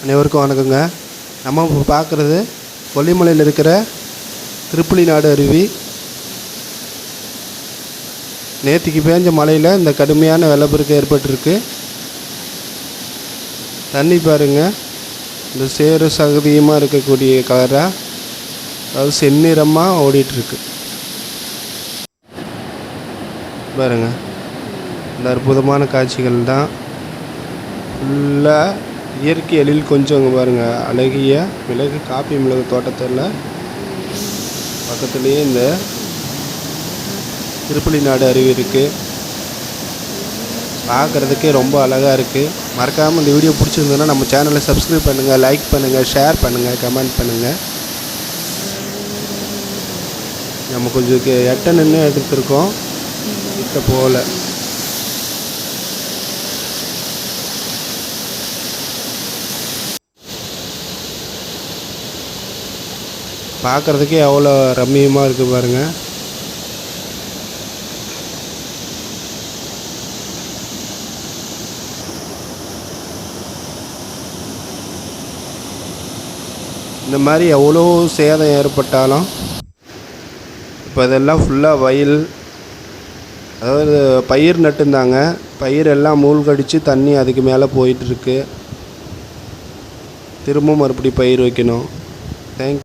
அனைவருக்கும் வணக்கங்க. நம்ம இப்போ பார்க்குறது கொல்லிமலையில் இருக்கிற திருப்புலி நாடு அருவி. நேற்றுக்கு பேஞ்ச மழையில் இந்த கடுமையான வெள்ளப்பெருக்கு ஏற்பட்டிருக்கு. தண்ணி பாருங்க. இந்த சேறு சகதியமாக இருக்கக்கூடிய கலராக அதாவது செந்நிறமாக ஓடிட்டுருக்கு. பாருங்க. இந்த அற்புதமான காட்சிகள் தான் ஃபுல்லாக இயற்கை எழில் கொஞ்சம் அங்கே பாருங்கள் அழகிய மிளகு காப்பி மிளகு தோட்டத்தில் பக்கத்துலேயே இந்த திருப்புலி நாடு அருவி இருக்குது பார்க்குறதுக்கே ரொம்ப அழகாக இருக்குது மறக்காமல் இந்த வீடியோ பிடிச்சிருந்ததுன்னா நம்ம சேனலை சப்ஸ்கிரைப் பண்ணுங்கள் லைக் பண்ணுங்கள் ஷேர் பண்ணுங்கள் கமெண்ட் பண்ணுங்கள் நம்ம கொஞ்சம் கே- எட்ட நின்று எடுத்திருக்கோம். கிட்ட போகல. பார்க்குறதுக்கே எவ்வளோ ரம்மியமாக இருக்குது பாருங்கள் இந்த மாதிரி எவ்வளோ சேதம் ஏற்பட்டாலும் இப்போ இதெல்லாம் ஃபுல்லாக வயல் அதாவது பயிர் நட்டுருந்தாங்க பயிர் எல்லாம் மூழ்கடிச்சு தண்ணி அதுக்கு மேலே போயிட்டுருக்கு திரும்ப மறுபடி பயிர் வைக்கணும். தேங்க்